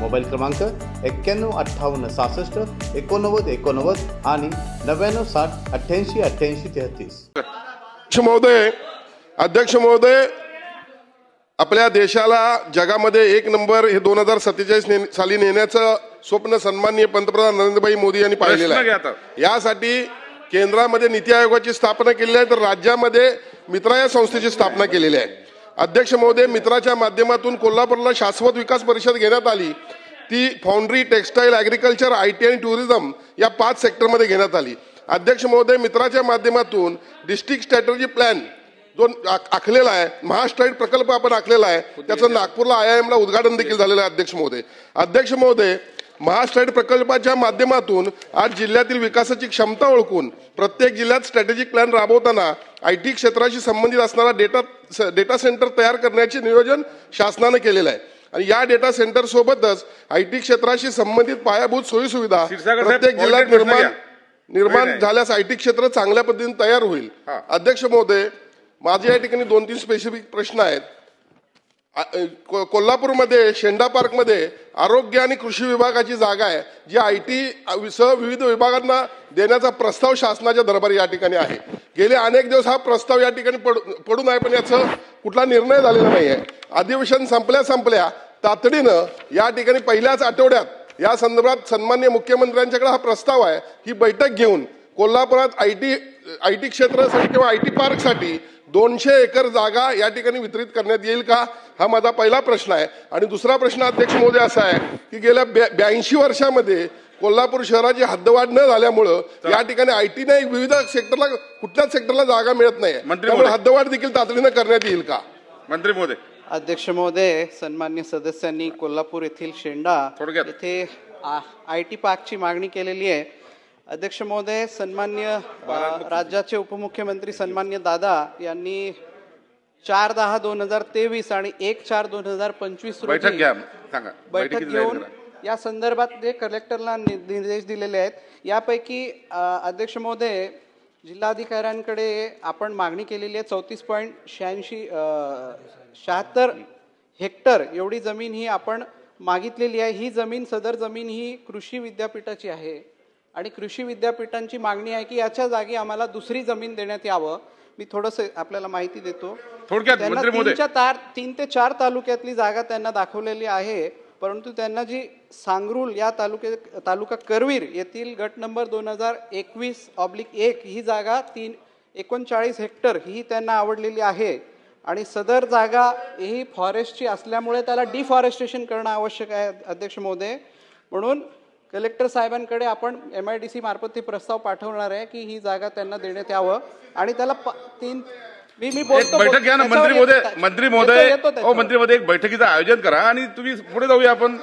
Mobile क्रमांक एक्क्याण्णव अठ्ठावन्न सहासष्ट एकोणनव्वद एकोणनव्वद आणि नव्याण्णव साठ अठ्ठ्याऐंशी अठ्ठ्याऐंशी तेहतीस. अध्यक्ष महोदय अध्यक्ष महोदय आपल्या देशाला जगामध्ये एक नंबर हे दोन हजार सत्तेचाळीस साली नेण्याचं स्वप्न सन्माननीय पंतप्रधान नरेंद्रभाई मोदी यांनी पाहिलेलं आहे. यासाठी केंद्रामध्ये नीती आयोगाची स्थापना केलेली आहे तर राज्यामध्ये मित्रा या संस्थेची स्थापना केलेली आहे. अध्यक्ष महोदय मित्राच्या माध्यमातून कोल्हापूरला शाश्वत विकास परिषद घेण्यात आली. ती foundry textile agriculture I T आणि टुरिझम या पाच सेक्टरमध्ये घेण्यात आली. अध्यक्ष महोदय मित्राच्या माध्यमातून डिस्ट्रिक्ट स्ट्रॅटर्जी प्लॅन जो आख- आखलेला आहे महास्ट्राईट प्रकल्प आपण आखलेला आहे त्याचं नागपूरला आय आय एमला उद्घाटन देखील झालेलं आहे अध्यक्ष महोदय. अध्यक्ष महोदय महास्ट्राईट प्रकल्पाच्या माध्यमातून आज जिल्ह्यातील विकासाची क्षमता ओळखून प्रत्येक जिल्ह्यात स्ट्रॅटेजिक प्लॅन राबवताना आय टी क्षेत्राशी संबंधित असणारा डेटा डेटा सेंटर तयार करण्याचे नियोजन शासनानं केलेलं आहे आणि या डेटा सेंटर सोबतच आय टी क्षेत्राशी संबंधित पायाभूत सोयी सुविधा क्षीरसागर साहेब, प्रत्येक जिल्ह्यात निर्माण. निर्माण. झाल्यास आय टी क्षेत्र चांगल्या पद्धतीने तयार होईल. अध्यक्ष महोदय माझे या ठिकाणी दोन तीन स्पेसिफिक प्रश्न आहेत कोल्हापूरमध्ये शेंडा पार्कमध्ये आरोग्य आणि कृषी विभागाची जागा आहे जी आय टी सह विविध विभागांना देण्याचा प्रस्ताव शासनाच्या दरबारी या ठिकाणी आहे गेले अनेक दिवस हा प्रस्ताव या ठिकाणी पडू पडून आहे पण याचं कुठला निर्णय झालेला नाही आहे अधिवेशन संपल्या संपल्या तातडीनं या ठिकाणी पहिल्याच आठवड्यात या संदर्भात सन्मान्य मुख्यमंत्र्यांच्याकडे हा प्रस्ताव आहे. ही बैठक घेऊन कोल्हापुरात आय टी आय टी क्षेत्रासाठी किंवा आय टी पार्कसाठी दोनशे एकर जागा या ठिकाणी वितरित करण्यात येईल का? हा माझा पहिला प्रश्न आहे. आणि दुसरा प्रश्न अध्यक्ष महोदय असा आहे की गेल्या ब्याऐंशी वर्षामध्ये कोल्हापूर शहराची हद्दवाढ न झाल्यामुळं या ठिकाणी आय टी नाही विविध सेक्टरला कुठल्याच सेक्टरला जागा मिळत नाही मंत्री त्यामुळे महोदय. हद्दवाढ देखील तातडीनं करण्यात येईल का मंत्री महोदय अध्यक्ष महोदय सन्मान्य सदस्यांनी कोल्हापूर येथील शेंडा थोडक्यात. येथे आय टी पार्कची मागणी केलेली आहे अध्यक्ष महोदय सन्मान्य अ, राज्याचे उपमुख्यमंत्री सन्मान्य दादा यांनी चार दहा दोन हजार तेवीस आणि एक चार दोन हजार पंचवीस बैठक घ्या सांगा बैठक बैठकीची जाहीर घेऊन करा. या संदर्भात जे कलेक्टरला निर्देश दिलेले आहेत यापैकी अध्यक्ष महोदय जिल्हाधिकाऱ्यांकडे आपण मागणी केलेली आहे चौतीस पॉईंट शहाऐंशी शहात्तर हेक्टर एवढी जमीन ही आपण मागितलेली आहे. ही जमीन सदर जमीन ही कृषी विद्यापीठाची आहे आणि कृषी विद्यापीठांची मागणी आहे की याच्या जागी आम्हाला दुसरी जमीन देण्यात यावं. मी थोडंसं आपल्याला माहिती देतो. थोडक्यात, त्यांना मंत्री महोदय. तीनच्या तार तीन ते चार तालुक्यातली जागा त्यांना दाखवलेली आहे. परंतु त्यांना जी सांगरूल या तालुके तालुका करवीर येथील गट नंबर दोन हजार एकवीस ऑब्लिक एक ही जागा तीन एकोणचाळीस हेक्टर ही त्यांना आवडलेली आहे. आणि सदर जागा ही फॉरेस्टची असल्यामुळे त्याला डिफॉरेस्टेशन करणं आवश्यक आहे अध्यक्ष महोदय. म्हणून कलेक्टर साहेबांकडे आपण एम आय डी सी मार्फत ते प्रस्ताव पाठवणार आहे की ही जागा त्यांना देण्यात यावं. आणि त्याला प- तीन मी मी एक बोलतो बैठक घ्या ना मंत्री महोदय मंत्री महोदय हो. मंत्री महोदय एक बैठकीचं आयोजन करा आणि तुम्ही पुढे जाऊया आपण